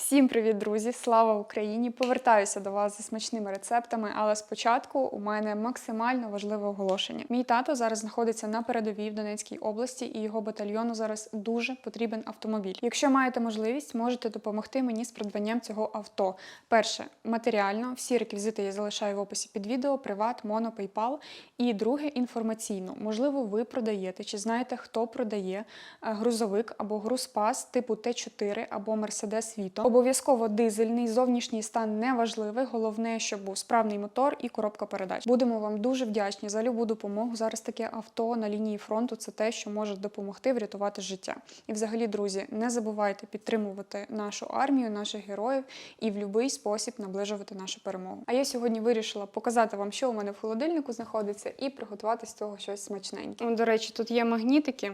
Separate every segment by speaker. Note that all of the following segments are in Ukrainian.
Speaker 1: Всім привіт, друзі! Слава Україні! Повертаюся до вас зі смачними рецептами, але спочатку у мене максимально важливе оголошення. Мій тато зараз знаходиться на передовій в Донецькій області, і його батальйону зараз дуже потрібен автомобіль. Якщо маєте можливість, можете допомогти мені з придбанням цього авто. Перше матеріально, всі реквізити я залишаю в описі під відео, приват, моно, PayPal. І друге інформаційно. Можливо, ви продаєте чи знаєте, хто продає е, грузовик або грузпас типу Т4 або Mercedes Vito. Обов'язково дизельний, зовнішній стан не важливий. Головне, щоб був справний мотор і коробка передач. Будемо вам дуже вдячні за любу допомогу. Зараз таке авто на лінії фронту це те, що може допомогти врятувати життя. І, взагалі, друзі, не забувайте підтримувати нашу армію, наших героїв і в будь-який спосіб наближувати нашу перемогу. А я сьогодні вирішила показати вам, що у мене в холодильнику знаходиться, і приготувати з цього щось смачненьке. До речі, тут є магнітики.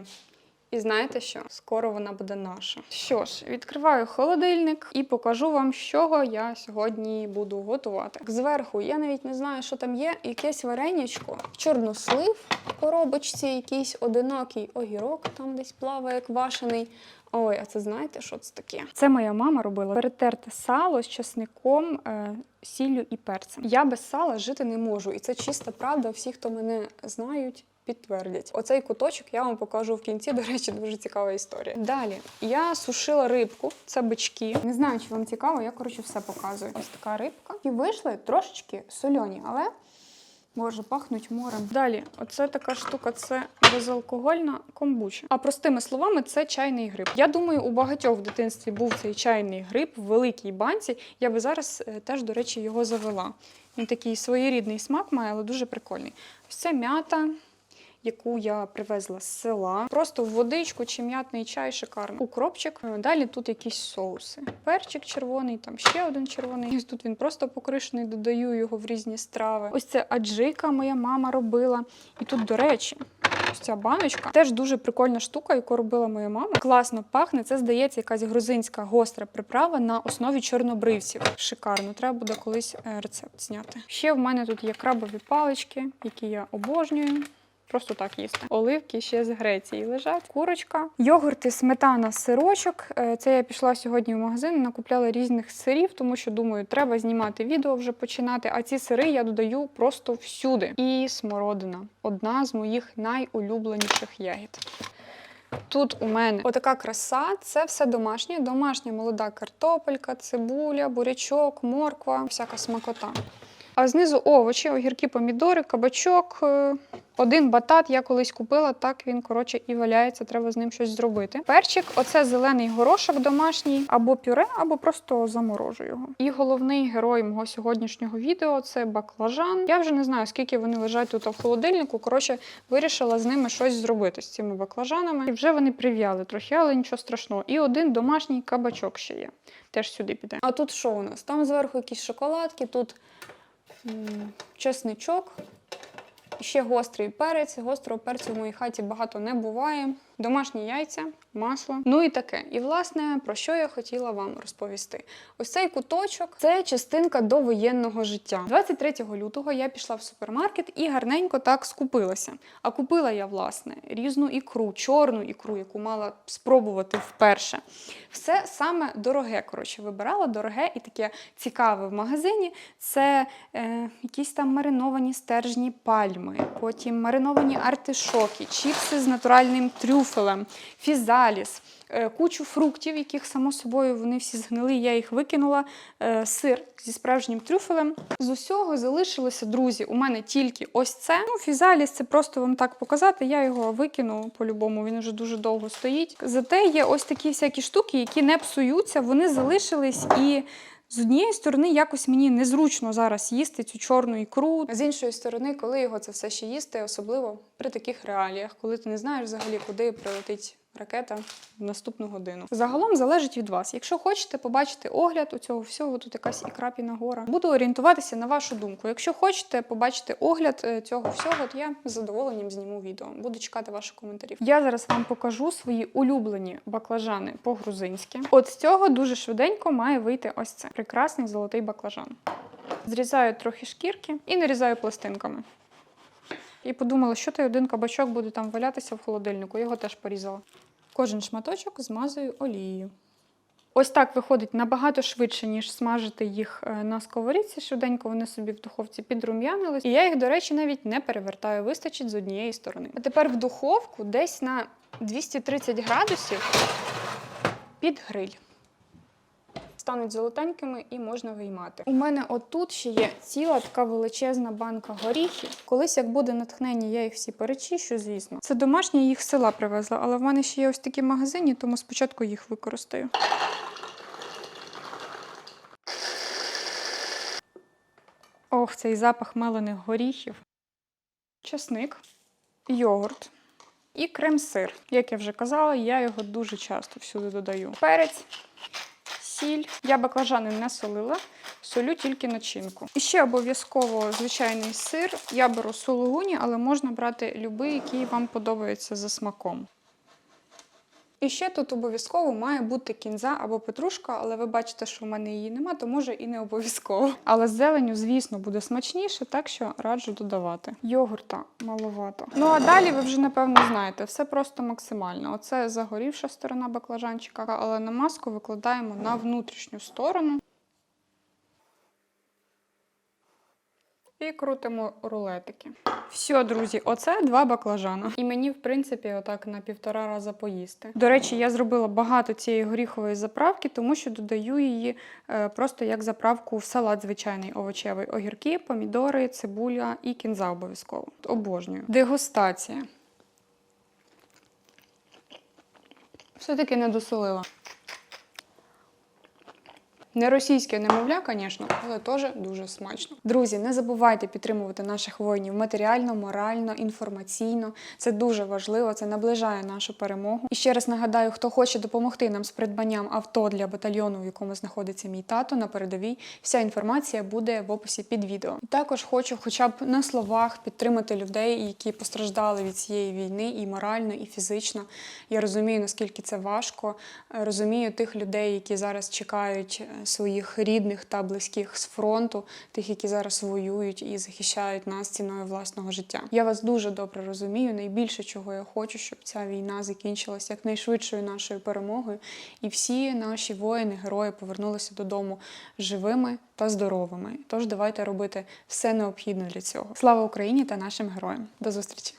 Speaker 1: І знаєте що? Скоро вона буде наша. Що ж, відкриваю холодильник і покажу вам, з чого я сьогодні буду готувати. Зверху я навіть не знаю, що там є. Якесь варенячко, чорнослив в коробочці, якийсь одинокий огірок, там десь плаває квашений. Ой, а це знаєте, що це таке? Це моя мама робила перетерте сало з часником, е, сіллю і перцем. Я без сала жити не можу, і це чиста правда. Всі, хто мене знають, підтвердять. Оцей куточок я вам покажу в кінці. До речі, дуже цікава історія. Далі я сушила рибку, це бички. Не знаю, чи вам цікаво, я коротше все показую. Ось така рибка. І вийшли трошечки сольоні, але. Боже, пахнуть морем. Далі, оце така штука, це безалкогольна комбуча. А простими словами, це чайний гриб. Я думаю, у багатьох в дитинстві був цей чайний гриб в великій банці. Я би зараз е, теж, до речі, його завела. Він такий своєрідний смак має, але дуже прикольний. Ось це м'ята. Яку я привезла з села, просто в водичку чи м'ятний чай, шикарно. Укропчик. Е, Далі тут якісь соуси. Перчик червоний, там ще один червоний. Ось тут він просто покришений, додаю його в різні страви. Ось це аджика моя мама робила. І тут, до речі, ось ця баночка теж дуже прикольна штука, яку робила моя мама. Класно пахне. Це здається якась грузинська гостра приправа на основі чорнобривців. Шикарно, треба буде колись е, рецепт зняти. Ще в мене тут є крабові палички, які я обожнюю. Просто так їсти. Оливки ще з Греції лежать. Курочка, йогурти, сметана, сирочок. Е, Це я пішла сьогодні в магазин, накупляла різних сирів, тому що думаю, треба знімати відео вже починати. А ці сири я додаю просто всюди. І смородина одна з моїх найулюбленіших ягід. Тут у мене отака краса, це все домашнє, домашня молода картопелька, цибуля, бурячок, морква, всяка смакота. А знизу овочі, огірки, помідори, кабачок, е, один батат я колись купила, так він коротше і валяється, треба з ним щось зробити. Перчик, оце зелений горошок домашній, або пюре, або просто заморожу його. І головний герой мого сьогоднішнього відео це баклажан. Я вже не знаю, скільки вони лежать тут в холодильнику. Коротше, вирішила з ними щось зробити з цими баклажанами. І вже вони прив'яли трохи, але нічого страшного. І один домашній кабачок ще є. Теж сюди піде. А тут що у нас? Там зверху якісь шоколадки, тут чесничок. Ще гострий перець. Гострого перцю в моїй хаті багато не буває. Домашні яйця, масло. Ну і таке. І власне про що я хотіла вам розповісти? Ось цей куточок це частинка довоєнного життя. 23 лютого я пішла в супермаркет і гарненько так скупилася. А купила я, власне, різну ікру, чорну ікру, яку мала спробувати вперше. Все саме дороге. Коротше, вибирала дороге і таке цікаве в магазині. Це е, якісь там мариновані стержні пальми, потім мариновані артишоки, чіпси з натуральним трюфелем, фізаліс. е, Кучу фруктів, яких само собою вони всі згнили, я їх викинула. е, Сир зі справжнім трюфелем. З усього залишилося, друзі, у мене тільки ось це. Ну, фізаліс це просто вам так показати. Я його викину по-любому, він вже дуже довго стоїть. Зате є ось такі всякі штуки, які не псуються, вони залишились і. З однієї сторони, якось мені незручно зараз їсти цю чорну ікру. З іншої сторони, коли його це все ще їсти, особливо при таких реаліях, коли ти не знаєш взагалі, куди прилетить ракета в наступну годину. Загалом залежить від вас. Якщо хочете побачити огляд у цього всього, тут якась ікра пінагора. Буду орієнтуватися на вашу думку. Якщо хочете побачити огляд е, цього всього, то я з задоволенням зніму відео. Буду чекати ваших коментарів. Я зараз вам покажу свої улюблені баклажани по-грузинськи. От з цього дуже швиденько має вийти ось це прекрасний золотий баклажан. Зрізаю трохи шкірки і нарізаю пластинками. І подумала, що той один кабачок буде там валятися в холодильнику. Його теж порізала. Кожен шматочок змазую олією. Ось так виходить набагато швидше, ніж смажити їх е, на сковорідці. Швиденько вони собі в духовці підрум'янились. І я їх, до речі, навіть не перевертаю, вистачить з однієї сторони. А тепер в духовку десь на 230 градусів під гриль. Стануть золотенькими і можна виймати. У мене отут ще є ціла така величезна банка горіхів. Колись, як буде натхнення, я їх всі перечищу, звісно. Це домашні, їх села привезла, але в мене ще є ось такі магазині, тому спочатку їх використаю. Ох, цей запах мелених горіхів. Часник, йогурт і крем-сир. Як я вже казала, я його дуже часто всюди додаю. Перець, сіль. Я баклажани не солила, солю тільки начинку. І ще обов'язково звичайний сир. Я беру сулугуні, але можна брати любий, який вам подобається за смаком. І ще тут обов'язково має бути кінза або петрушка, але ви бачите, що в мене її нема, то може і не обов'язково. Але з зеленю, звісно, буде смачніше, так що раджу додавати. Йогурта маловато. Ну а далі ви вже напевно знаєте, все просто максимально. Оце загорівша сторона баклажанчика, але намазку викладаємо на внутрішню сторону. І крутимо рулетики. Все, друзі, оце два баклажана. І мені, в принципі, отак на півтора рази поїсти. До речі, я зробила багато цієї горіхової заправки, тому що додаю її е, просто як заправку в салат звичайний овочевий. Огірки, помідори, цибуля і кінза обов'язково. Обожнюю. Дегустація. Все-таки не досолила. Не російське немовля, звісно, але теж дуже смачно. Друзі, не забувайте підтримувати наших воїнів матеріально, морально, інформаційно. Це дуже важливо, це наближає нашу перемогу. І ще раз нагадаю, хто хоче допомогти нам з придбанням авто для батальйону, в якому знаходиться мій тато на передовій. Вся інформація буде в описі під відео. Також хочу, хоча б на словах, підтримати людей, які постраждали від цієї війни і морально, і фізично. Я розумію, наскільки це важко. Розумію тих людей, які зараз чекають е, своїх рідних та близьких з фронту, тих, які зараз воюють і захищають нас ціною власного життя. Я вас дуже добре розумію. Найбільше чого я хочу, щоб ця війна закінчилася якнайшвидшою нашою перемогою, і всі наші воїни, герої повернулися додому живими та здоровими. Тож давайте робити все необхідне для цього. Слава Україні та нашим героям. До зустрічі!